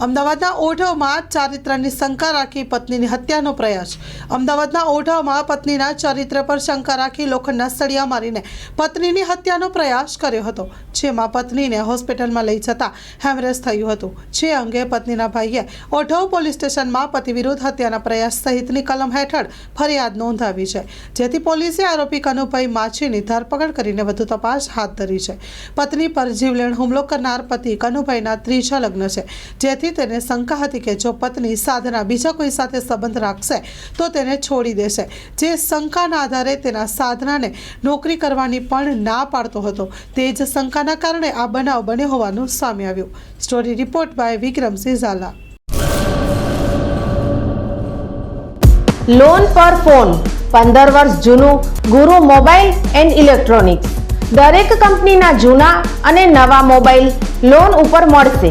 અમદાવાદના ઓઢવમાં ચારિત્રની શંકા રાખી પત્નીની હત્યાનો પ્રયાસ. અમદાવાદના ઓઢવમાં પત્નીના ચારિત્ર પર શંકા રાખી લોખંડના સળિયા મારીને પત્નીની હત્યાનો પ્રયાસ કર્યો હતો, જેમાં પત્નીને હોસ્પિટલમાં લઈ જતા હેમરેજ થયું હતું. જે અંગે પત્નીના ભાઈએ ઓઢવ પોલીસ સ્ટેશનમાં પતિ વિરુદ્ધ હત્યાના પ્રયાસ સહિતની કલમ હેઠળ ફરિયાદ નોંધાવી છે, જેથી પોલીસે આરોપી કનુભાઈ માછીની ધરપકડ કરીને વધુ તપાસ હાથ ધરી છે. પત્ની પર જીવલેણ હુમલો કરનાર પતિ કનુભાઈના ત્રીજા લગ્ન છે, જેથી તેને શંકા હતી કે જો પત્ની સાધના બીજા કોઈ સાથે સંબંધ રાખશે, તો તેને છોડી દેશે. જે શંકાના આધારે તેના સાધનાને નોકરી કરવાની પણ ના પાડતો હતો. તે જ શંકાના કારણે આ બનાવ બન્યો હોવાનું સામે આવ્યું. Story report by Vikramsinh Zala loan પર ફોન પંદર વર્ષ જૂનું ગુરુ મોબાઈલ એન્ડ ઇલેક્ટ્રોનિક્સ. દરેક કંપનીના જૂના અને નવા મોબાઈલ લોન ઉપર મળશે.